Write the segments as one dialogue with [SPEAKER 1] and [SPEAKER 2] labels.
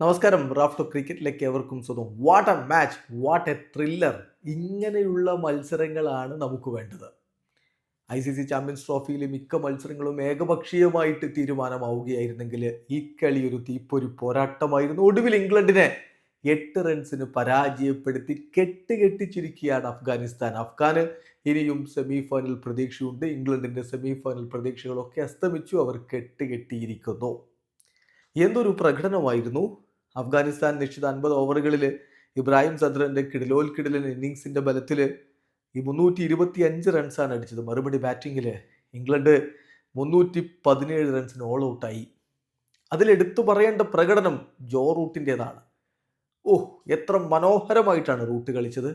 [SPEAKER 1] നമസ്കാരം റാഫ്റ്റോ ക്രിക്കറ്റിലേക്ക് എവർക്കും സ്വന്തം. What a match what a thriller ഇങ്ങനെയുള്ള മത്സരങ്ങളാണ് നമുക്ക് വേണ്ടത്. ഐ സി സി ചാമ്പ്യൻസ് ട്രോഫിയിലെ മിക്ക മത്സരങ്ങളും ഏകപക്ഷീയമായിട്ട് തീരുമാനമാവുകയായിരുന്നെങ്കിൽ ഈ കളി ഒരു തീപ്പൊരു പോരാട്ടമായിരുന്നു. ഒടുവിൽ ഇംഗ്ലണ്ടിനെ എട്ട് റൺസിന് പരാജയപ്പെടുത്തി കെട്ടുകെട്ടിച്ചിരിക്കുകയാണ് അഫ്ഗാനിസ്ഥാൻ. അഫ്ഗാന് ഇനിയും സെമി ഫൈനൽ പ്രതീക്ഷയുണ്ട്. ഇംഗ്ലണ്ടിന്റെ സെമി ഫൈനൽ പ്രതീക്ഷകളൊക്കെ അസ്തമിച്ചു. അവർ കെട്ടുകെട്ടിയിരിക്കുന്നു. എന്തൊരു പ്രകടനമായിരുന്നു. അഫ്ഗാനിസ്ഥാൻ നിശ്ചിത അൻപത് ഓവറുകളിൽ ഇബ്രാഹിം സദ്രന്റെ കിടിലോൽ കിടിലൻ ഇന്നിങ്സിന്റെ ബലത്തിൽ ഈ മുന്നൂറ്റി ഇരുപത്തി അഞ്ച് റൺസാണ് അടിച്ചത്. മറുപടി ബാറ്റിങ്ങിൽ ഇംഗ്ലണ്ട് മുന്നൂറ്റി പതിനേഴ് റൺസിന് ഓൾ ഔട്ടായി അതിലെടുത്തു പറയേണ്ട പ്രകടനം ജോ റൂട്ടിന്റേതാണ് ഓ എത്ര മനോഹരമായിട്ടാണ് റൂട്ട് കളിച്ചത്.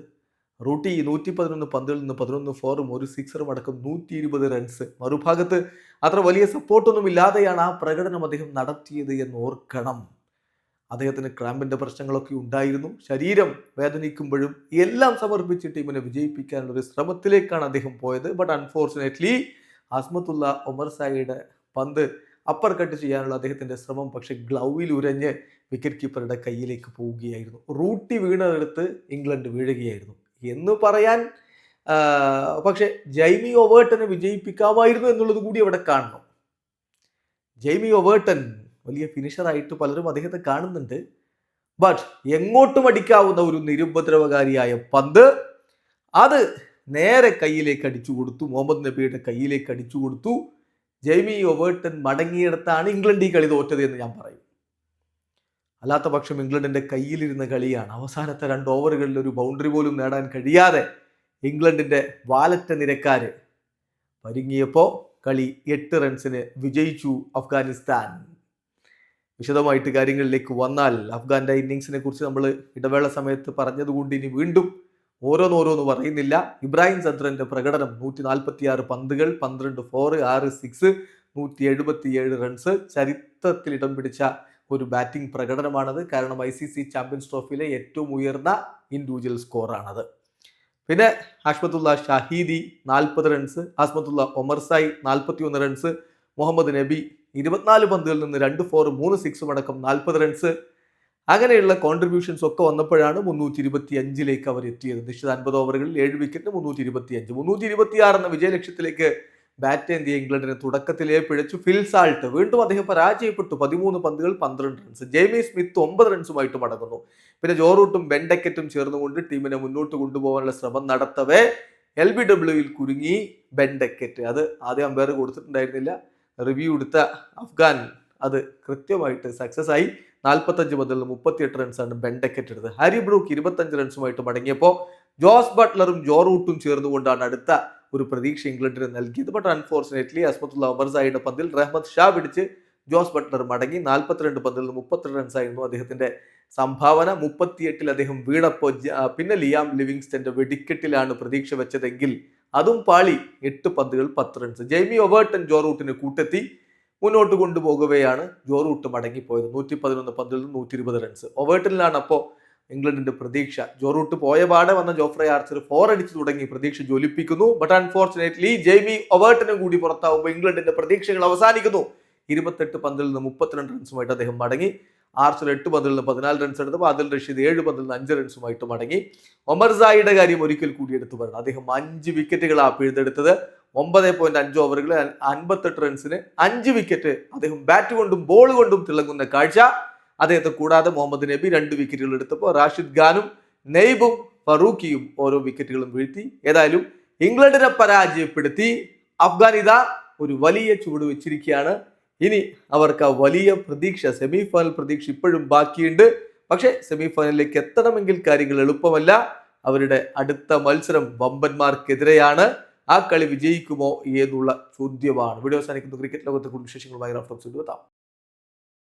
[SPEAKER 1] റൂട്ടി നൂറ്റി പതിനൊന്ന് പന്തിൽ നിന്ന് പതിനൊന്ന് ഫോറും ഒരു സിക്സറും അടക്കം നൂറ്റി ഇരുപത് റൺസ്. മറുഭാഗത്ത് അത്ര വലിയ സപ്പോർട്ടൊന്നും ഇല്ലാതെയാണ് ആ പ്രകടനം അദ്ദേഹം നടത്തിയത് എന്ന് ഓർക്കണം. അദ്ദേഹത്തിന് ക്രാമ്പിന്റെ പ്രശ്നങ്ങളൊക്കെ ഉണ്ടായിരുന്നു. ശരീരം വേദനിക്കുമ്പോഴും എല്ലാം സമർപ്പിച്ച് ടീമിനെ വിജയിപ്പിക്കാനുള്ള ഒരു ശ്രമത്തിലേക്കാണ് അദ്ദേഹം പോയത്. ബട്ട് അൺഫോർച്ചുനേറ്റ്ലി അസ്മത്തുള്ള ഒമർ സായിയുടെ പന്ത് അപ്പർ കട്ട് ചെയ്യാനുള്ള അദ്ദേഹത്തിന്റെ ശ്രമം പക്ഷേ ഗ്ലൗവിൽ ഉരഞ്ഞ് വിക്കറ്റ് കീപ്പറുടെ കയ്യിലേക്ക് പോവുകയായിരുന്നു. റൂട്ടി വീണെടുത്ത് ഇംഗ്ലണ്ട് വീഴുകയായിരുന്നു. എന്ന് പറയാൻ പക്ഷേ ജൈമി ഒവേർട്ടനെ വിജയിപ്പിക്കാമായിരുന്നു എന്നുള്ളത് കൂടി അവിടെ കാണണം. ജൈമി ഒവേർട്ടൻ വലിയ ഫിനിഷറായിട്ട് പലരും അദ്ദേഹത്തെ കാണുന്നുണ്ട്. ബട്ട് എങ്ങോട്ടും അടിക്കാവുന്ന ഒരു നിരുപദ്രവകാരിയായ പന്ത് അത് നേരെ കയ്യിലേക്ക് അടിച്ചു കൊടുത്തു. മുഹമ്മദ് നബിയുടെ കയ്യിലേക്ക് അടിച്ചു കൊടുത്തു. ജെയ്മി ഒവേർട്ടൻ മടങ്ങിയിടത്താണ് ഇംഗ്ലണ്ട് ഈ കളി തോറ്റത് എന്ന് ഞാൻ പറയും. അല്ലാത്ത പക്ഷം ഇംഗ്ലണ്ടിന്റെ കയ്യിലിരുന്ന കളിയാണ് അവസാനത്തെ രണ്ട് ഓവറുകളിൽ ഒരു ബൗണ്ടറി പോലും നേടാൻ കഴിയാതെ ഇംഗ്ലണ്ടിന്റെ വാലറ്റ നിരക്കാര്. പരുങ്ങിയപ്പോൾ കളി എട്ട് റൺസിന് വിജയിച്ചു അഫ്ഗാനിസ്ഥാൻ. വിശദമായിട്ട് കാര്യങ്ങളിലേക്ക് വന്നാൽ അഫ്ഗാന്റെ ഇന്നിങ്സിനെ കുറിച്ച് നമ്മൾ ഇടവേള സമയത്ത് പറഞ്ഞതുകൊണ്ട് ഇനി വീണ്ടും ഓരോന്നോരോന്ന് പറയുന്നില്ല. ഇബ്രാഹിം ചന്ദ്രന്റെ പ്രകടനം നൂറ്റി നാൽപ്പത്തി ആറ് പന്തുകൾ പന്ത്രണ്ട് ഫോർ ആറ് സിക്സ് നൂറ്റി എഴുപത്തിയേഴ് റൺസ് ചരിത്രത്തിൽ ഇടം പിടിച്ച ഒരു ബാറ്റിംഗ് പ്രകടനമാണത്. കാരണം ഐ സി സി ചാമ്പ്യൻസ് ട്രോഫിയിലെ ഏറ്റവും ഉയർന്ന ഇൻഡിവിജ്വൽ സ്കോറാണത് പിന്നെ അഷ്മത്തുള്ള ഷഹീദി നാൽപ്പത് റൺസ് അസ്മത്തുള്ള ഒമർസായി നാൽപ്പത്തി ഒന്ന് റൺസ് മുഹമ്മദ് നബി ഇരുപത്തിനാല് പന്തുകളിൽ നിന്ന് രണ്ട് ഫോർ മൂന്ന് സിക്സും അടക്കം നാൽപ്പത് റൺസ് അങ്ങനെയുള്ള കോൺട്രിബ്യൂഷൻസ് ഒക്കെ വന്നപ്പോഴാണ് മുന്നൂറ്റി ഇരുപത്തി അഞ്ചിലേക്ക് അവർ എത്തിയത്. നിശ്ചിത അൻപത് ഓവറുകളിൽ ഏഴ് വിക്കറ്റ് മുന്നൂറ്റി ഇരുപത്തി അഞ്ച് മുന്നൂറ്റി ഇരുപത്തി ആറ് എന്ന വിജയലക്ഷ്യത്തിലേക്ക് ബാറ്റ് എന്തിയ ഇംഗ്ലണ്ടിനെ തുടക്കത്തിലേ പിഴച്ചു. ഫിൽ സാൾട്ട് വീണ്ടും അദ്ദേഹം പരാജയപ്പെട്ടു. പതിമൂന്ന് പന്തുകൾ പന്ത്രണ്ട് റൺസ് ജെയ്മി സ്മിത്ത് ഒമ്പത് റൺസുമായിട്ട് മടങ്ങുന്നു. പിന്നെ ജോറൂട്ടും ബെൻഡക്കറ്റും ചേർന്നുകൊണ്ട് ടീമിനെ മുന്നോട്ട് കൊണ്ടുപോകാനുള്ള ശ്രമം നടത്തവേ. എൽ ബി ഡബ്ല്യുയിൽ കുരുങ്ങി ബെൻഡക്കറ്റ്. അത് ആദ്യം അമ്പയർ കൊടുത്തിട്ടുണ്ടായിരുന്നില്ല. റിവ്യൂ എടുത്ത അഫ്ഗാൻ അത് കൃത്യമായിട്ട് സക്സസ് ആയി. നാൽപ്പത്തഞ്ച് മുതൽ മുപ്പത്തിയെട്ട് റൺസാണ് ബെൻഡക്കറ്റ് എടുത്തത് ഹാരി ബ്രൂക്ക് ഇരുപത്തഞ്ച് റൺസുമായിട്ട് മടങ്ങിയപ്പോൾ ജോസ് ബട്ട്ലറും ജോ റൂട്ടും ചേർന്നുകൊണ്ടാണ് അടുത്ത ഒരു പ്രതീക്ഷ ഇംഗ്ലണ്ടിന് നൽകിയത്. ബട്ട് അൺഫോർച്ചുനേറ്റ്ലി അസ്മത്തുള്ള ഒമർസായിയുടെ പന്തിൽ റഹ്മദ് ഷാ പിടിച്ച് ജോസ് ബട്ട്ലർ മടങ്ങി. നാൽപ്പത്തിരണ്ട് പന്തിൽ മുപ്പത്തിരണ്ട് റൺസായിരുന്നു അദ്ദേഹത്തിന്റെ സംഭാവന. മുപ്പത്തിയെട്ടിൽ അദ്ദേഹം വീണപ്പോൾ പിന്നെ ലിയാം ലിവിങ്സ്റ്റന്റെ വെടിക്കെട്ടിലാണ് പ്രതീക്ഷ വെച്ചതെങ്കിൽ അതും പാളി എട്ട് പന്തുകൾ പത്ത് റൺസ് ജെയ്മി ഒവേർട്ടൻ ജോറൂട്ടിന് കൂട്ടെത്തി മുന്നോട്ട് കൊണ്ടുപോകവെയാണ് ജോറൂട്ട് മടങ്ങിപ്പോയത് നൂറ്റി പതിനൊന്ന് പന്തിൽ നിന്ന് നൂറ്റി ഇരുപത് റൺസ് ഒവേർട്ടനിലാണ് അപ്പോൾ ഇംഗ്ലണ്ടിന്റെ പ്രതീക്ഷ. ജോറൂട്ട് പോയ പാടെ വന്ന ജോഫ്രെ ആർച്ചർ ഫോർ അടിച്ചു തുടങ്ങി പ്രതീക്ഷ ജ്വലിപ്പിക്കുന്നു. ബട്ട് അൺഫോർച്ചുനേറ്റ്ലി ജെയ്മി ഒവേർട്ടനും കൂടി പുറത്താവുമ്പോൾ ഇംഗ്ലണ്ടിന്റെ പ്രതീക്ഷകൾ അവസാനിക്കുന്നു. ഇരുപത്തെട്ട് പന്തിൽ നിന്ന് മുപ്പത്തിരണ്ട് റൺസുമായിട്ട് അദ്ദേഹം മടങ്ങി. ആർച്ചർ എട്ട് പന്തിൽ നിന്ന് പതിനാല് റൺസ് എടുത്തപ്പോൾ അതിൽ റഷീദ് ഏഴ് പന്തിൽ നിന്ന് അഞ്ച് റൺസുമായിട്ട് മടങ്ങി. ഒമർസായിയുടെ കാര്യം ഒരിക്കൽ കൂടി എടുത്തു പറഞ്ഞു. അദ്ദേഹം അഞ്ച് വിക്കറ്റുകളാണ് പിഴുതെടുത്തത് ഒമ്പത് പോയിന്റ് അഞ്ച് ഓവറുകളിൽ അൻപത്തെട്ട് റൺസിന് അഞ്ച് വിക്കറ്റ് അദ്ദേഹം ബാറ്റ് കൊണ്ടും ബോൾ കൊണ്ടും തിളങ്ങുന്ന കാഴ്ച. അദ്ദേഹത്തെ കൂടാതെ മുഹമ്മദ് നബി രണ്ട് വിക്കറ്റുകൾ എടുത്തപ്പോൾ റാഷിദ് ഖാനും നെയ്ബും ഫറൂഖിയും ഓരോ വിക്കറ്റുകളും വീഴ്ത്തി. ഏതായാലും ഇംഗ്ലണ്ടിനെ പരാജയപ്പെടുത്തി. അഫ്ഗാനിത ഒരു വലിയ ചുവട് വെച്ചിരിക്കുകയാണ്. ഇനി അവർക്ക് ആ വലിയ പ്രതീക്ഷ സെമി ഫൈനൽ പ്രതീക്ഷ ഇപ്പോഴും ബാക്കിയുണ്ട്. പക്ഷേ സെമി ഫൈനലിലേക്ക് എത്തണമെങ്കിൽ കാര്യങ്ങൾ എളുപ്പമല്ല. അവരുടെ അടുത്ത മത്സരം വമ്പന്മാർക്കെതിരെയാണ്. ആ കളി വിജയിക്കുമോ എന്നുള്ള ചോദ്യമാണ്. വീഡിയോ അവസാനിക്കുന്നു. ക്രിക്കറ്റ് ലോകത്തെ കൂടുതൽ വിശേഷങ്ങളുമായി റഫ്റ്റോക്സ് എത്താം